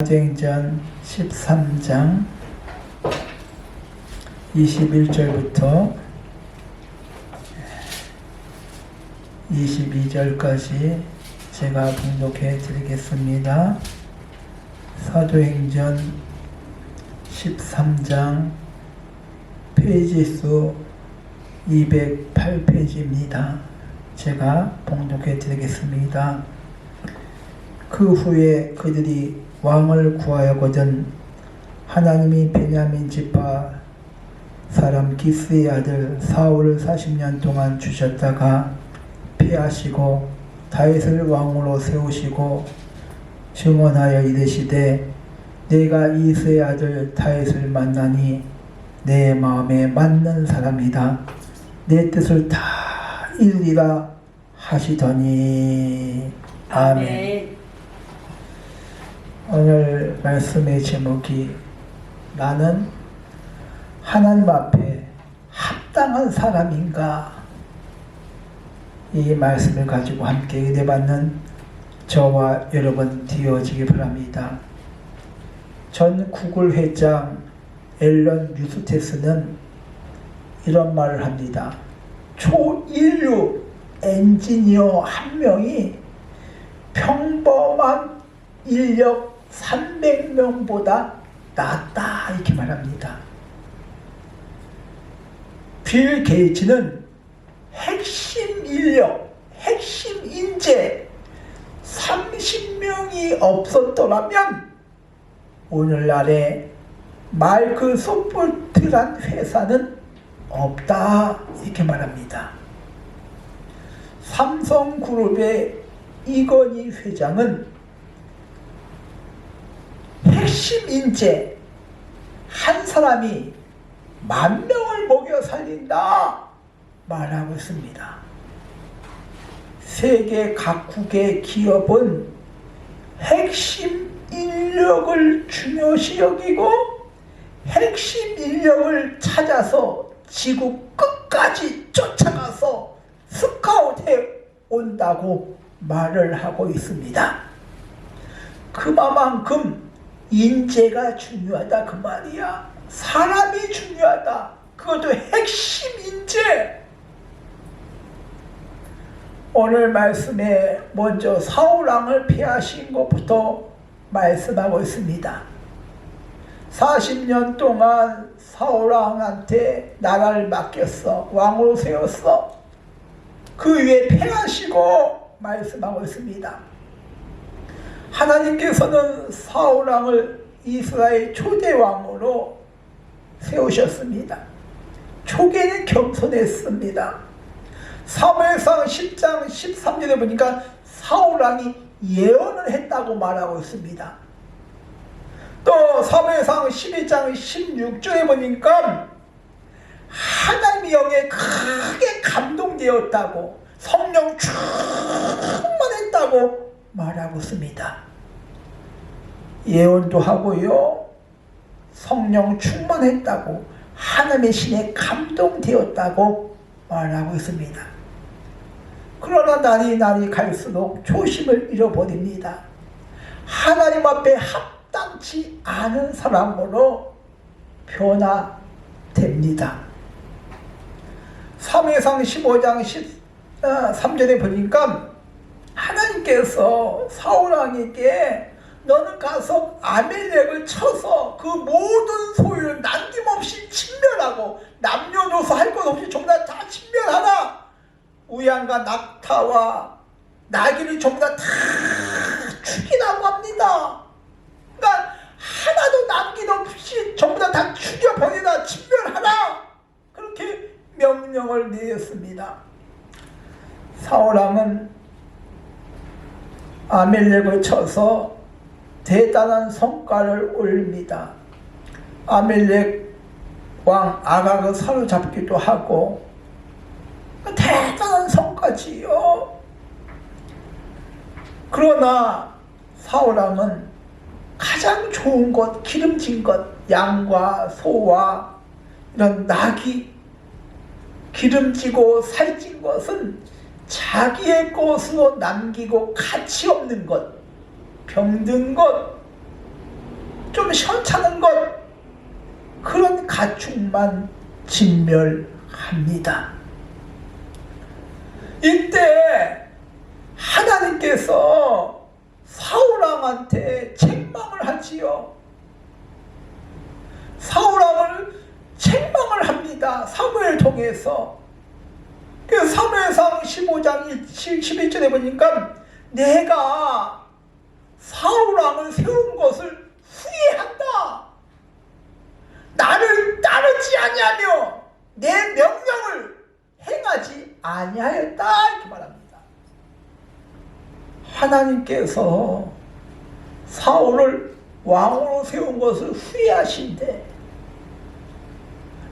사도행전 13장 21절부터 22절까지 제가 봉독해 드리겠습니다. 사도행전 13장 페이지 수 208페이지입니다. 제가 봉독해 드리겠습니다. 그 후에 그들이 왕을 구하여거든 하나님이 베냐민 지파 사람 기스의 아들 사울을 40년 동안 주셨다가 피하시고 다윗을 왕으로 세우시고 증언하여 이르시되 내가 이스의 아들 다윗을 만나니 내 마음에 맞는 사람이다. 내 뜻을 다 이루리라 하시더니. 아멘. 오늘 말씀의 제목이 나는 하나님 앞에 합당한 사람인가 이 말씀을 가지고 함께 의뢰받는 저와 여러분 되어지기 바랍니다. 전 구글 회장 앨런 유스테스는 이런 말을 합니다. 초인류 엔지니어 한 명이 평범한 인력 300명보다 낫다 이렇게 말합니다. 빌 게이츠는 핵심 인력, 핵심 인재 30명이 없었더라면 오늘날에 마이크소프트란 회사는 없다 이렇게 말합니다. 삼성그룹의 이건희 회장은 핵심 인재 한 사람이 만 명을 먹여 살린다 말하고 있습니다. 세계 각국의 기업은 핵심 인력을 중요시 여기고 핵심 인력을 찾아서 지구 끝까지 쫓아가서 스카웃해 온다고 말을 하고 있습니다. 그만큼 인재가 중요하다 그 말이야. 사람이 중요하다. 그것도 핵심 인재. 오늘 말씀에 먼저 사울왕을 피하신 것부터 말씀하고 있습니다. 40년 동안 사울왕한테 나라를 맡겼어. 왕으로 세웠어. 그 위에 패하시고 말씀하고 있습니다. 하나님께서는 사울 왕을 이스라엘 초대 왕으로 세우셨습니다. 초기에는 겸손했습니다. 사무엘상 10장 13절에 보니까 사울 왕이 예언을 했다고 말하고 있습니다. 또 사무엘상 12장 16절에 보니까 하나님의 영에 크게 감동되었다고 성령 충만했다고 말하고 있습니다. 예언도 하고요. 성령 충만했다고 하나님의 신에 감동되었다고 말하고 있습니다. 그러나 날이 날이 갈수록 초심을 잃어버립니다. 하나님 앞에 합당치 않은 사람으로 변화됩니다. 3회상 15장 13절에 보니까 하나님께서 사울왕에게 너는 가서 아멜렉을 쳐서 그 모든 소유를 남김없이 침멸하고 남녀노소 할 것 없이 전부 다, 다 침멸하라. 우양과 낙타와 나귀를 전부 다, 다 죽이라고 합니다. 그러니까 하나도 남김없이 전부 다, 다 죽여버리라 침멸하라. 그렇게 명령을 내렸습니다. 사울왕은 아멜렉을 쳐서 대단한 성과를 올립니다. 아멜렉 왕 아가가 사로잡기도 하고 대단한 성과지요. 그러나 사울왕은 가장 좋은 것, 기름진 것, 양과 소와 이런 낙이 기름지고 살찐 것은 자기의 것으로 남기고 가치 없는 것, 병든 것, 좀 시원찮은 것 그런 가축만 진멸합니다. 이때 하나님께서 사울왕한테 책망을 하지요. 사울왕을 책망을 합니다. 사무엘 통해서. 그 사무엘상 15장 11절에 보니까 내가 사울왕을 세운 것을 후회한다. 나를 따르지 아니하며 내 명령을 행하지 아니하였다 이렇게 말합니다. 하나님께서 사울을 왕으로 세운 것을 후회하신대.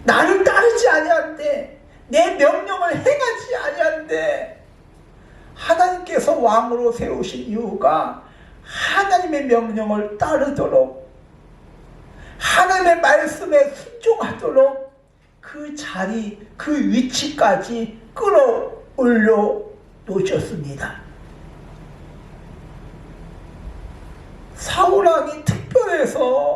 나를 따르지 아니한데 내 명령을 행하지 아니한데 하나님께서 왕으로 세우신 이유가 하나님의 명령을 따르도록 하나님의 말씀에 순종하도록 그 자리, 그 위치까지 끌어올려 놓으셨습니다. 사울왕이 특별해서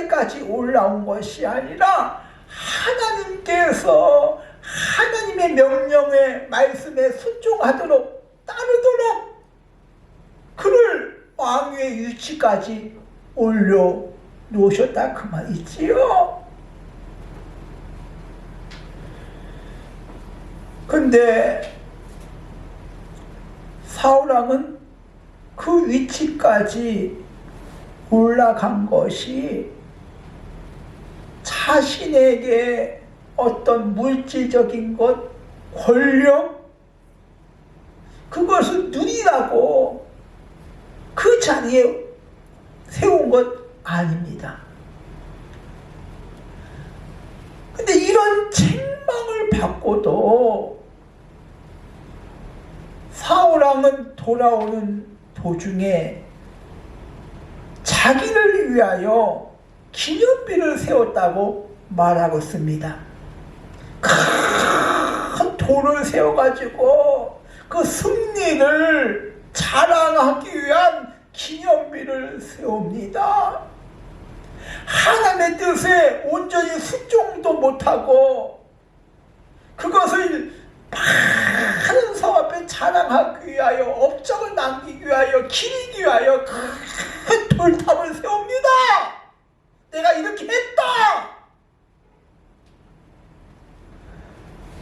그 자리까지 올라온 것이 아니라 하나님께서 하나님의 명령에 말씀에 순종하도록 따르도록 그를 왕위의 위치까지 올려 놓으셨다 그 말이지요. 근데 사울왕은 그 위치까지 올라간 것이 자신에게 어떤 물질적인 것, 권력, 그것을 누리라고 그 자리에 세운 것 아닙니다. 근데 이런 책망을 받고도 사울왕은 돌아오는 도중에 자기를 위하여 기념비를 세웠다고 말하고 있습니다. 큰 돌을 세워가지고 그 승리를 자랑하기 위한 기념비를 세웁니다. 하나님의 뜻에 온전히 순종도 못하고 그것을 많은 성 앞에 자랑하기 위하여 업적을 남기기 위하여 기리기 위하여 큰 돌탑을. 내가 이렇게 했다.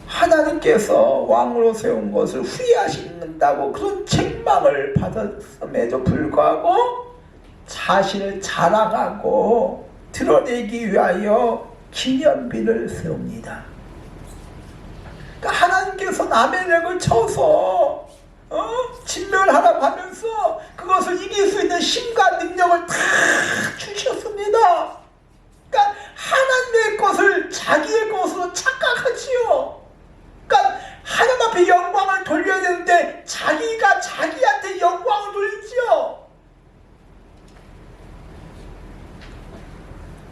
하나님께서 왕으로 세운 것을 후회하신다고 그런 책망을 받았음에도 불구하고 자신을 자랑하고 드러내기 위하여 기념비를 세웁니다. 그러니까 하나님께서 남의 력을 쳐서 어? 진멸하라고 하면서 그것을 이길 수 있는 힘과 능력을 다 주셨습니다. 그러니까 하나님의 것을 자기의 것으로 착각하지요. 그러니까 하나님 앞에 영광을 돌려야 되는데 자기가 자기한테 영광을 돌리지요.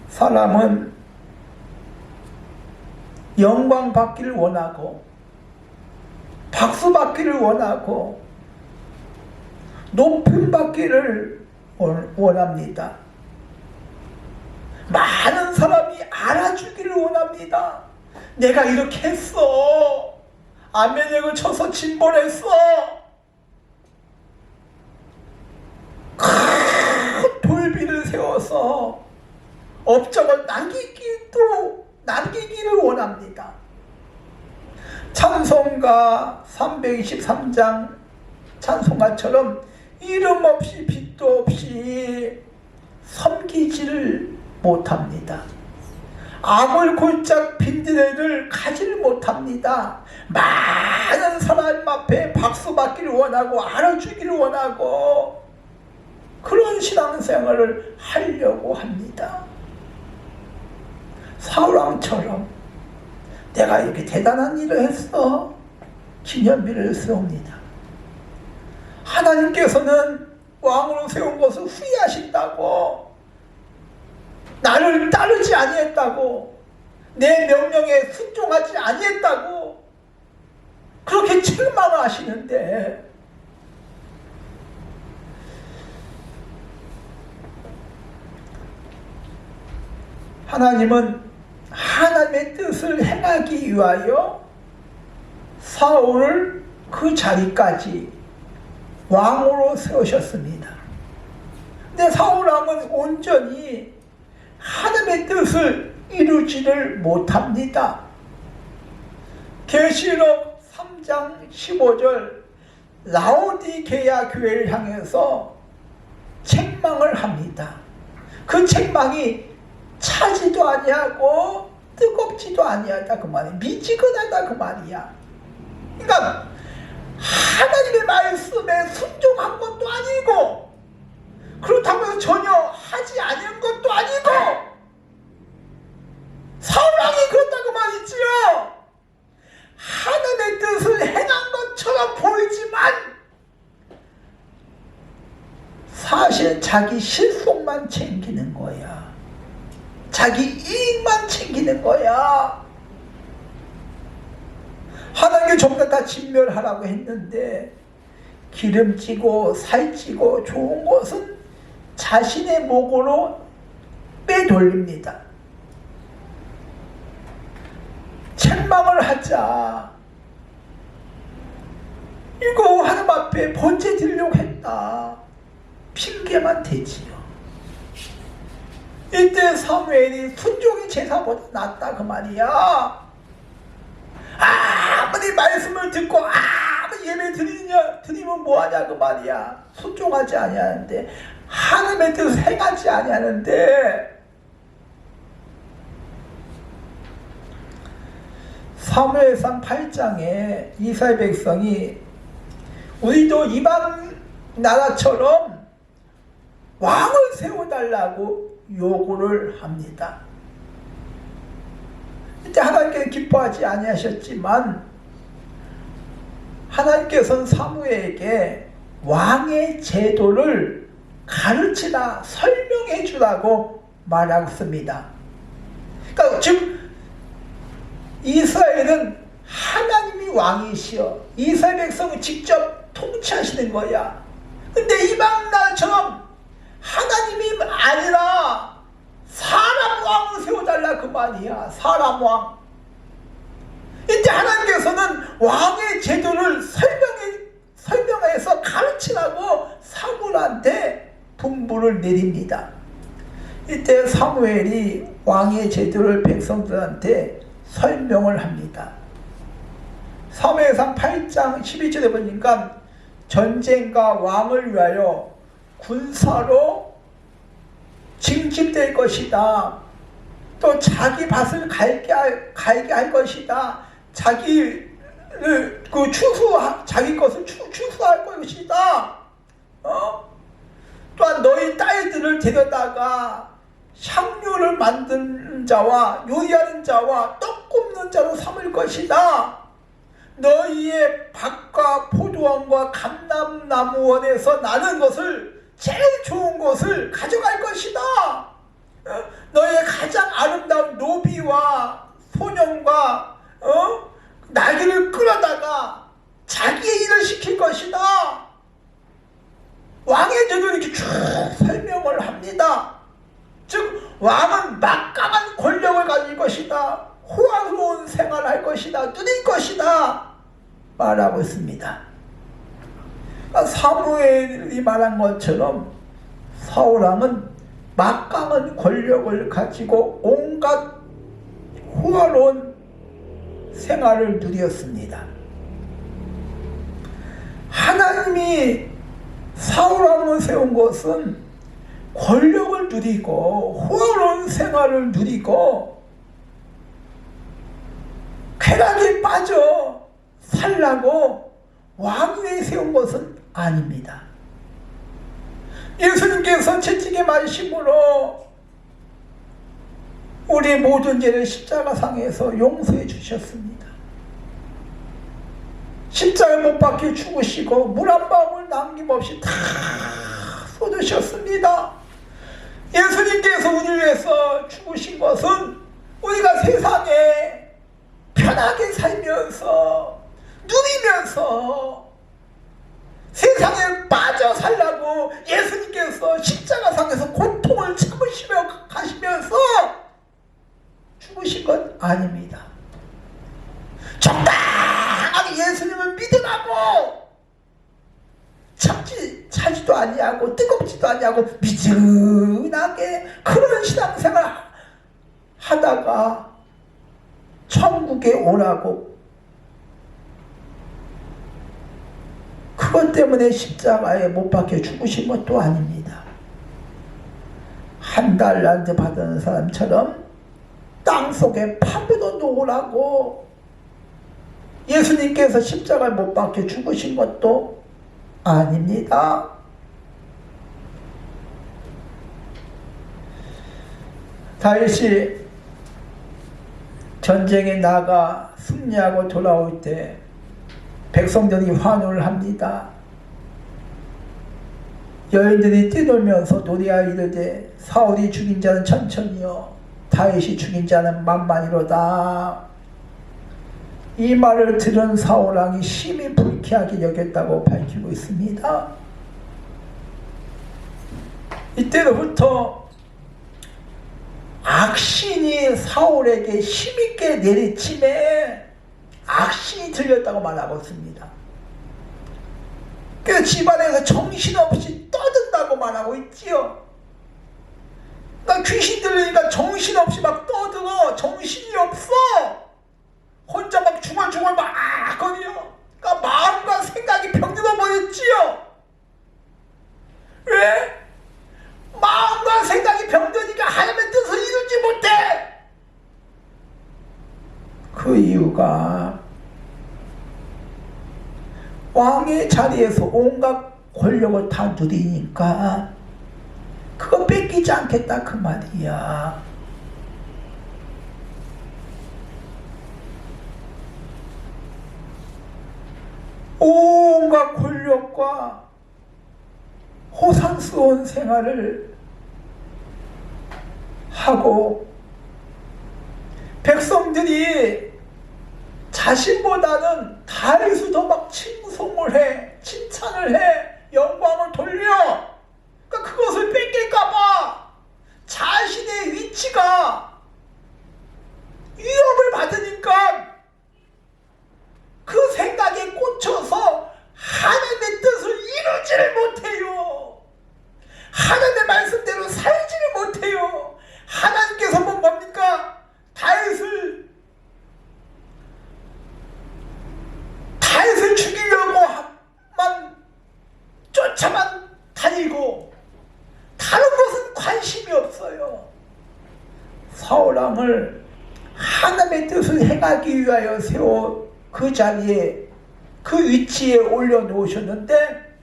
사람은 영광 받기를 원하고 박수 받기를 원하고 높임 받기를 원합니다. 많은 사람이 알아주기를 원합니다. 내가 이렇게 했어. 아멘액을 쳐서 진벌했어. 큰 돌비를 세워서 업적을 남기기도 남기기를 원합니다. 찬송가 323장 찬송가처럼 이름 없이 빛도 없이 섬기지를 못합니다. 악을 골짝 빈들레를 가지를 못합니다. 많은 사람 앞에 박수 받기를 원하고 알아주기를 원하고 그런 신앙생활을 하려고 합니다. 사울왕처럼 내가 이렇게 대단한 일을 했어. 기념비를 세웁니다. 하나님께서는 왕으로 세운 것을 후회하신다고 나를 따르지 아니했다고 내 명령에 순종하지 아니했다고 그렇게 책망을 하시는데 하나님은 하나님의 뜻을 행하기 위하여 사울을 그 자리까지 왕으로 세우셨습니다. 근데 사울 왕은 온전히 하나님의 뜻을 이루지를 못합니다. 계시록 3장 15절 라오디게야 교회를 향해서 책망을 합니다. 그 책망이 차지도 아니하고 뜨겁지도 아니하다 그 말이야. 미지근하다 그 말이야. 그러니까 하나님의 말씀에 순종한 것도 아니고 그렇다고 해서 전혀 하지 않은 것도 아니고 사울왕이 그렇다고 말이지요. 하나님의 뜻을 행한 것처럼 보이지만 사실 자기 실속만 챙기는 거야. 자기 이익만 챙기는 거야. 하나님께 전부 다 진멸하라고 했는데 기름지고 살찌고 좋은 것은 자신의 목으로 빼돌립니다. 책망을 하자. 이거 하나님 앞에 번제 드리려고 했다. 핑계만 대지요. 이때 사무엘이 순종의 제사보다 낫다 그 말이야. 아무리 말씀을 듣고 아무리 예배 드리냐 드리면 뭐하냐 그 말이야. 순종하지 아니하는데 하나님의 뜻을 행하지 아니하는데 사무엘상 8장에 이스라엘 백성이 우리도 이방 나라처럼 왕을 세워달라고 요구를 합니다. 이때 하나님께서 기뻐하지 아니하셨지만 하나님께서는 사무에게 왕의 제도를 가르치라 설명해 주라고 말하고 있습니다. 그러니까 즉 이스라엘은 하나님이 왕이시여 이스라엘 백성을 직접 통치하시는 거야. 근데 이방 나라처럼 하나님이 아니라 사람 왕을 세워달라 그 말이야. 사람 왕. 이때 하나님께서는 왕의 제도를 설명해, 설명해서 가르치라고 사무엘한테 분부를 내립니다. 이때 사무엘이 왕의 제도를 백성들한테 설명을 합니다. 사무엘상 8장 12절에 보니까 전쟁과 왕을 위하여 군사로 징집될 것이다. 또 자기 밭을 갈게 할, 갈게 할 것이다. 자기를 그 추수 자기 것을 추, 추수할 것이다. 어? 또한 너희 딸들을 데려다가 향료를 만드는 자와 요리하는 자와 떡 굽는 자로 삼을 것이다. 너희의 밭과 포도원과 감람나무원에서 나는 것을 제일 좋은 것을 가져갈 것이다. 어? 너희의 가장 아름다운 노비와 소년과 어? 나귀를 끌어다가 자기의 일을 시킬 것이다. 왕의 저도 이렇게 쭉 설명을 합니다. 즉 왕은 막강한 권력을 가질 것이다. 호화로운 생활할 것이다. 누릴 것이다. 말하고 있습니다. 그러니까 사무엘이 말한 것처럼 사울왕은 막강한 권력을 가지고 온갖 호화로운 생활을 누렸습니다. 하나님이 사울왕을 세운 것은 권력을 누리고 호화로운 생활을 누리고 쾌락에 빠져 살라고 왕위에 세운 것은 아닙니다. 예수님께서 채찍에 맞으심으로 우리 모든 죄를 십자가상에서 용서해 주셨습니다. 십자가 못 박혀 죽으시고 물 한 방울 남김없이 다 쏟으셨습니다. 예수님께서 우리를 위해서 죽으신 것은 우리가 세상에 편하게 살면서 누리면서 세상에 빠져 살라고 예수님께서 십자가상에서 고통을 참으시며 가시면서 아닙니다. 적당하게 예수님을 믿으라고 참지 차지도 아니하고 뜨겁지도 아니하고 미지근하게 그런 신앙생활 하다가 천국에 오라고 그것 때문에 십자가에 못 박혀 죽으신 것도 아닙니다. 한 달란트 받은 사람처럼 땅 속에 파묻어 놓으라고 예수님께서 십자가에 못 박혀 죽으신 것도 아닙니다. 다윗이 전쟁에 나가 승리하고 돌아올 때 백성들이 환호를 합니다. 여인들이 뛰놀면서 노래하여 이르되 사울이 죽인 자는 천천히요 다윗이 죽인 자는 만만이로다. 이 말을 들은 사울 왕이 심히 불쾌하게 여겼다고 밝히고 있습니다. 이때로부터 악신이 사울에게 힘있게 내리침에 악신이 들렸다고 말하고 있습니다. 그래서 집안에서 정신없이 떠든다고 말하고 있지요. 그러니까 귀신 들리니까 정신없이 막 떠들어. 정신이 없어. 혼자 막 중얼중얼 막 거리요. 그러니까 마음과 생각이 병들어 버렸지요. 왜? 마음과 생각이 병드니까 하나님의 뜻을 이루지 못해. 그 이유가 왕의 자리에서 온갖 권력을 다 누리니까 그거 뺏기지 않겠다 그 말이야. 온갖 권력과 호상스러운 생활을 하고 백성들이 자신보다는 다윗을 더막 칭송을 해, 칭찬을 해, 영광을 돌려. 그러니까 그것을 뺏길까봐 자신의 위치가 위협을 받으니까 그 생각에 꽂혀서 하나님의 뜻을 이루지를 못해요. 하나님의 말씀대로 살지를 못해요. 하나님께서 뭐 뭡니까? 다윗을 다윗을 죽이려고만 쫓아만 다니고 다른 것은 관심이 없어요. 사울왕을 하나님의 뜻을 행하기 위하여 세워 그 자리에 그 위치에 올려놓으셨는데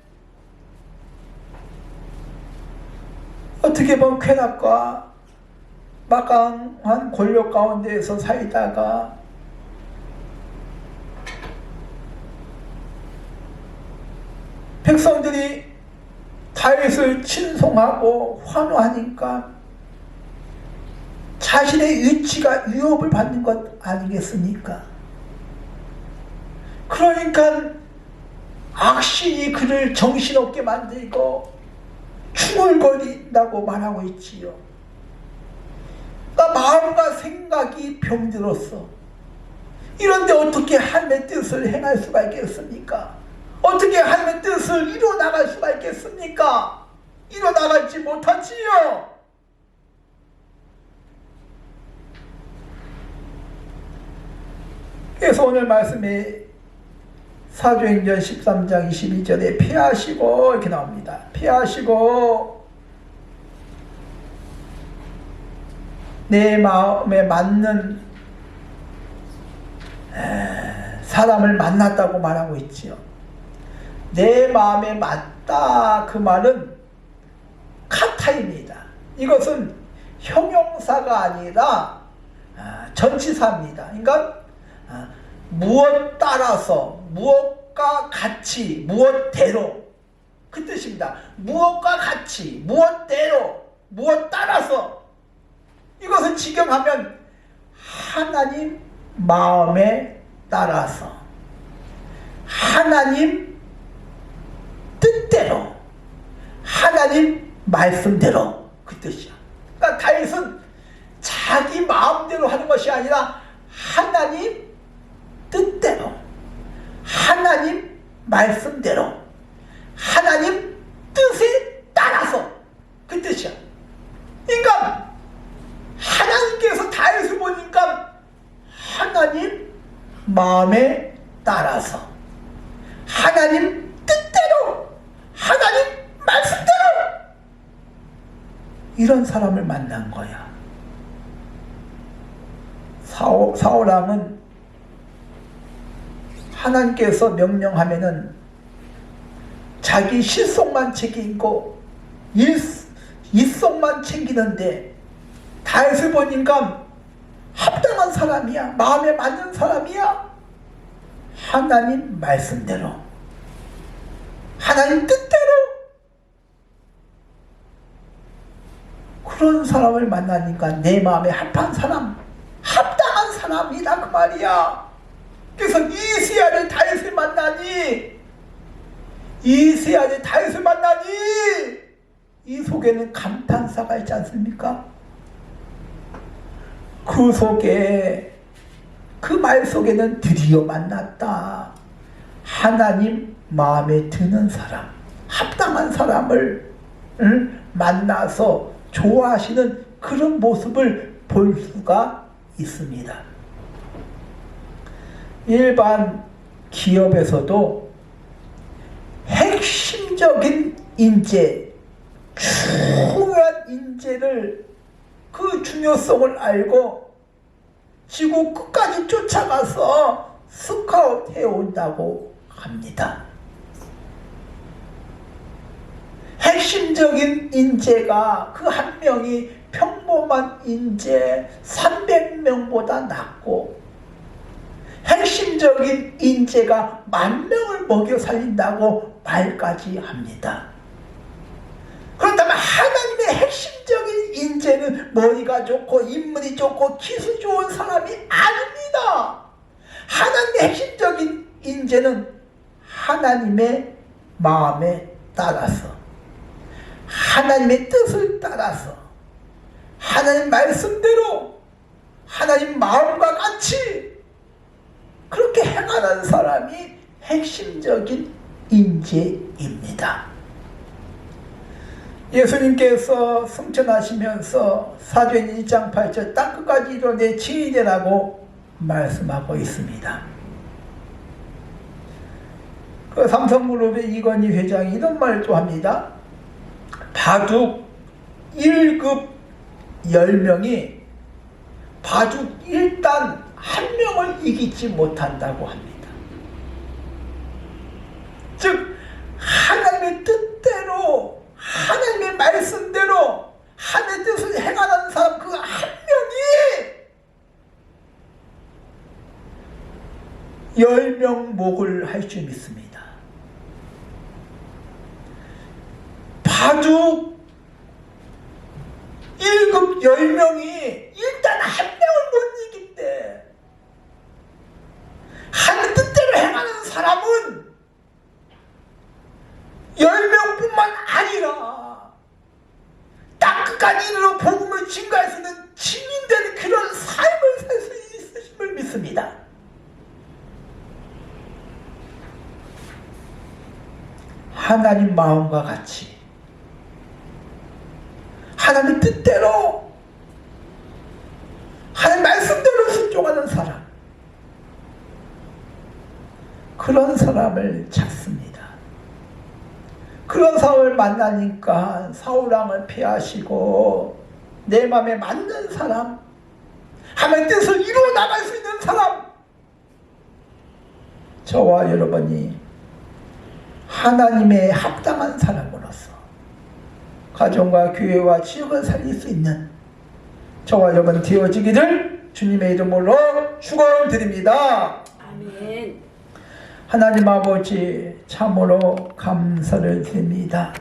어떻게 보면 쾌락과 막강한 권력 가운데에서 살다가 백성들이 다윗을 친송하고 환호하니까 자신의 위치가 위협을 받는 것 아니겠습니까? 그러니까 악신이 그를 정신없게 만들고 충을거린다고 말하고 있지요. 그러니까 마음과 생각이 병들었어. 이런데 어떻게 하나님의 뜻을 행할 수가 있겠습니까? 어떻게 하나님의 뜻을 이루어 나갈 수가 있겠습니까? 이루어 나갈지 못하지요. 그래서 오늘 말씀에 사도행전 13장 22절에 피하시고 이렇게 나옵니다. 피하시고 내 마음에 맞는 사람을 만났다고 말하고 있지요. 내 마음에 맞다 그 말은 카타입니다. 이것은 형용사가 아니라 아, 전치사입니다. 그러니까 아, 무엇 따라서 무엇과 같이 무엇대로 그 뜻입니다. 무엇과 같이 무엇대로 무엇 따라서 이것을 직역하면 하나님 마음에 따라서 하나님 뜻대로 하나님 말씀대로 그 뜻이야. 그러니까 다윗은 자기 마음대로 하는 것이 아니라 하나님 뜻대로 하나님 말씀대로 하나님 뜻에 따라서 그 뜻이야. 그러니까 하나님께서 다윗을 보니까 하나님 마음에 따라서 하나님 뜻대로 하나님 말씀대로 이런 사람을 만난 거야. 사오, 사오랑은 하나님께서 명령하면은 자기 실속만 챙기고 일, 일속만 챙기는데 다윗을 보니까 합당한 사람이야. 마음에 맞는 사람이야. 하나님 말씀대로 하나님 뜻대로 그런 사람을 만나니까 내 마음에 합한 사람, 합당한 사람이다 그 말이야. 그래서 이세아를 다윗을 만나니 이세아를 다윗을 만나니 이 속에는 감탄사가 있지 않습니까? 그 속에 그 말 속에는 드디어 만났다. 하나님 마음에 드는 사람, 합당한 사람을 응? 만나서 좋아하시는 그런 모습을 볼 수가 있습니다. 일반 기업에서도 핵심적인 인재, 중요한 인재를 그 중요성을 알고 지구 끝까지 쫓아가서 스카웃 해온다고 합니다. 핵심적인 인재가 그 한 명이 평범한 인재 300명보다 낫고 핵심적인 인재가 만 명을 먹여 살린다고 말까지 합니다. 그렇다면 하나님의 핵심적인 인재는 머리가 좋고 인물이 좋고 기술 좋은 사람이 아닙니다. 하나님의 핵심적인 인재는 하나님의 마음에 따라서 하나님의 뜻을 따라서 하나님 말씀대로 하나님 마음과 같이 그렇게 행하는 사람이 핵심적인 인재입니다. 예수님께서 승천하시면서 사도행 1장 8절 땅끝까지 이뤄 내 지휘되라고 말씀하고 있습니다. 그 삼성그룹의 이건희 회장이 이런 또 합니다. 바둑 1급 10명이 바둑 일단 한 명을 이기지 못한다고 합니다. 즉 하나님의 뜻대로 하나님의 말씀대로 하나님의 뜻을 행하는 사람 그 한 명이 열 명 목을 할 줄 믿습니다. 바둑 1급 10명이 일단 한 명을 못 이긴대. 하나님 뜻대로 행하는 사람은 10명뿐만 아니라 땅 끝까지 이르러 복음을 증가할 수 있는 증인되는 그런 삶을 살 수 있으심을 믿습니다. 마음과 같이. 하나님 뜻대로 하나님 말씀대로 순종하는 사람. 그런 사람을 찾습니다. 그런 사람을 만나니까 사울왕을 피하시고 내 마음에 맞는 사람 하나님 뜻을 이루어 나갈 수 있는 사람. 저와 여러분이 하나님의 합당한 사람으로서 가정과 교회와 지역을 살릴 수 있는 저와 여러분 되어지기를 주님의 이름으로 축원드립니다. 아멘. 하나님 아버지 참으로 감사를 드립니다.